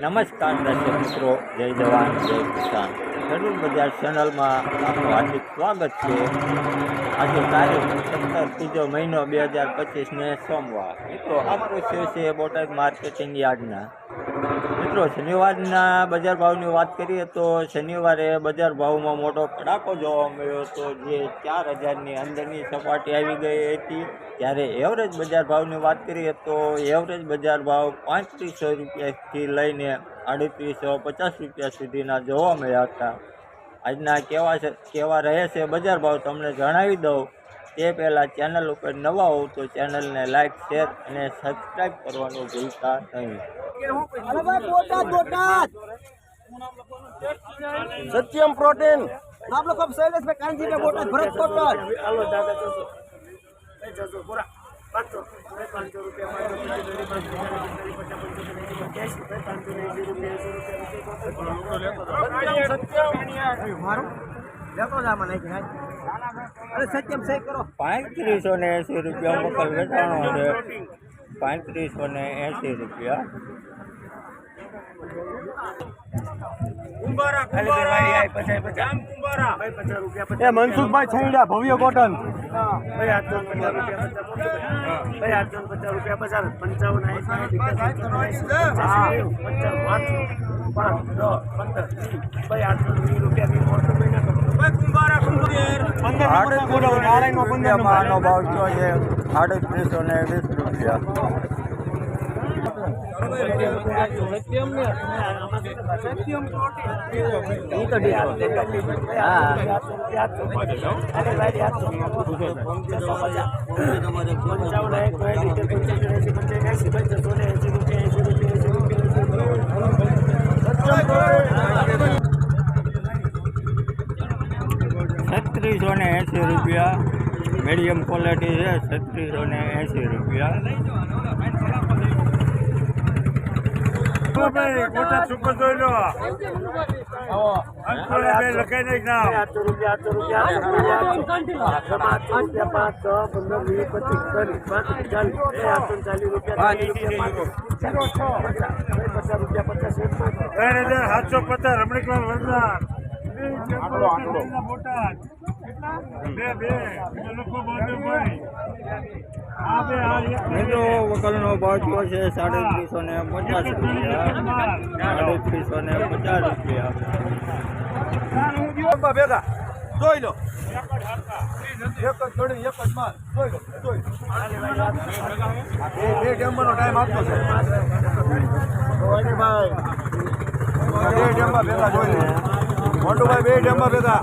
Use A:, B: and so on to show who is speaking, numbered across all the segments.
A: નમસ્કાર દર્શક મિત્રો, જય જવાન, જય કિસાન. ખેડૂત બજાર ચેનલમાં આપનું હાર્દિક સ્વાગત છે. આજે તારીખ સત્તર ત્રીજો મહિનો બે હજાર પચીસને સોમવાર. મિત્રો, આપણું છે બોટાદ માર્કેટિંગ યાર્ડના? મિત્રો, શનિવારના બજાર ભાવની વાત કરીએ તો શનિવારે બજાર ભાવમાં મોટો કડાકો જોવા મળ્યો હતો, જે ચાર હજારની અંદરની સપાટી આવી ગઈ હતી. ત્યારે એવરેજ બજાર ભાવની વાત કરીએ તો એવરેજ બજાર ભાવ પાંત્રીસો રૂપિયાથી લઈને આડત્રીસો પચાસ રૂપિયા સુધીના જોવા મળ્યા હતા. આજના કેવા છે, કેવા રહે છે બજાર ભાવ તમને જણાવી દઉં. તે પહેલાં ચેનલ ઉપર નવા હોવ તો ચેનલને લાઇક શેર અને સબસ્ક્રાઈબ કરવાનું ભૂલતા નહીં.
B: ભાઈ સત્યમ પ્રોટીન. આપ લોકો શૈલેષભાઈ કાનજીભાઈ બોટાદ ભરત બોટાદ મારું લેતો જા મને અરે સત્યમ રૂપિયા કરો
A: પાંત્રીસો ને એંસી રૂપિયા મકલ વેચાણો છે. પાંત્રીસો ને એંસી રૂપિયા.
B: મનસુખભાઈ છૈડા ભવ્ય કોટન.
A: ભાવ કયો છે આડત્રીસો ને વીસ રૂપિયા છત્રીસો ને એસી રૂપિયા. મીડિયમ ક્વોલિટી છે છત્રીસો ને એંસી રૂપિયા
C: સાતસો પચાસ રમણીકલાલ વરદાન બે બે બીજા લોકો બોલે. ભાઈ આ બે. આ
A: મિત્રો વકલનો ભાવ કયો છે સાડત્રીસો ને પચાસ રૂપિયા. સાડત્રીસો ને પચાસ રૂપિયા.
B: ભેગા જોઈ લો. એક જ જોડી એક જ માલ. જોઈ લો જોઈ બે બે ડેમ્બરનો ટાઈમ આપતો છે. મોટીભાઈ બે ડેમ્બા ભેગા જોઈ લો. મોટુભાઈ બે ડેમ્બા ભેગા.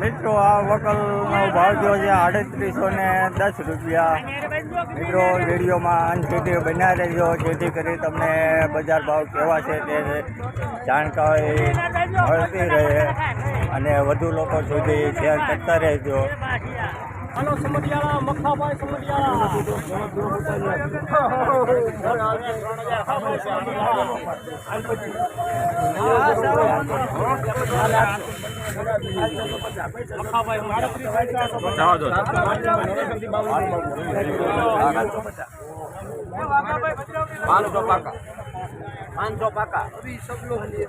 A: મિત્રો, આ વકલનો ભાવ જો છે આડત્રીસો ને દસ રૂપિયા. મિત્રો, વિડીયોમાં અંત સુધી બન્યા રહેજો, જેથી કરી તમને બજાર ભાવ કેવા છે તે જાણકારી મળતી રહે અને વધુ લોકો સુધી શેર કરતા રહેજો.
B: હલો સમઢિયાળા મખાભાઈ પાંચસો પાકા પાંચસો પાકા. અભી સબ લોગ લે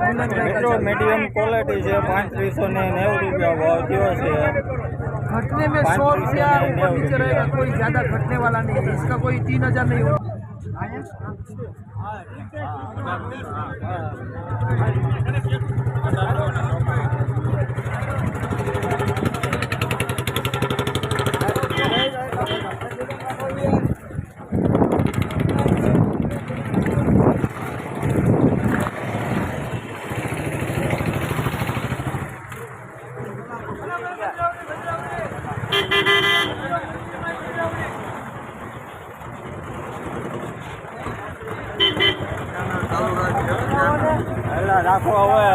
B: રહે
A: મિત્રો મીડિયમ ક્વોલિટી છે પાંત્રીસો ને નેવું રૂપિયા ભાવ થયો છે
D: घटने में सौ रुपया ऊपर नीचे रहेगा कोई ज्यादा घटने वाला नहीं है इसका कोई तीन हजार नहीं होगा
B: રાખી
A: હવે.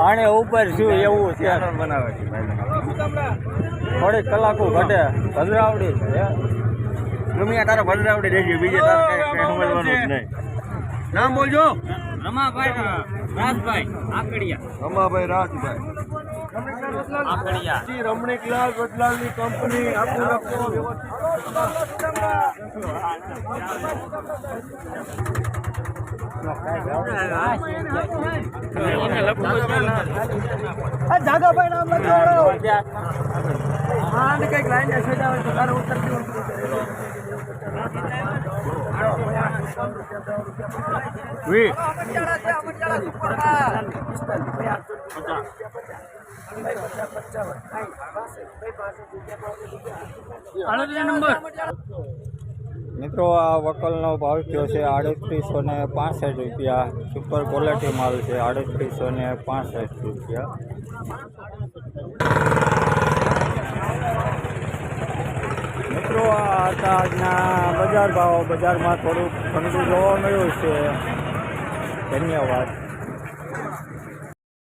A: આણે ઉપર શું એવું છે?
B: બનાવે છે
A: થોડીક કલાકો ઘટે. ભદ્રાવડી. છે
B: ગમે તારે ભદ્રાવડી દેજો બીજે તારે જ નહીં. નામ બોલજો.
E: રમાભાઈ રાજભાઈ આકડિયા.
B: રમાભાઈ રાજભાઈ.
E: આકડિયા.
B: રમણીકલાલ વડલાલની કંપની આખું લખો વ્યવસ્થિત
D: જાગાભાઈ નામ લખાડો હા ને કંઈક લાઈન સજાવે તો તારે ઉત્તર
B: વી
E: નંબર.
A: મિત્રો, આ વકલનો ભાવ થયો છે આડત્રીસો ને પાસઠ રૂપિયા. સુપર ક્વોલિટી માલ છે આડત્રીસો ને પાસઠ રૂપિયા. મિત્રો, આ હતા આજના બજાર ભાવ. બજારમાં થોડુંક ઠંડુ જોવા મળ્યું છે. ધન્યવાદ.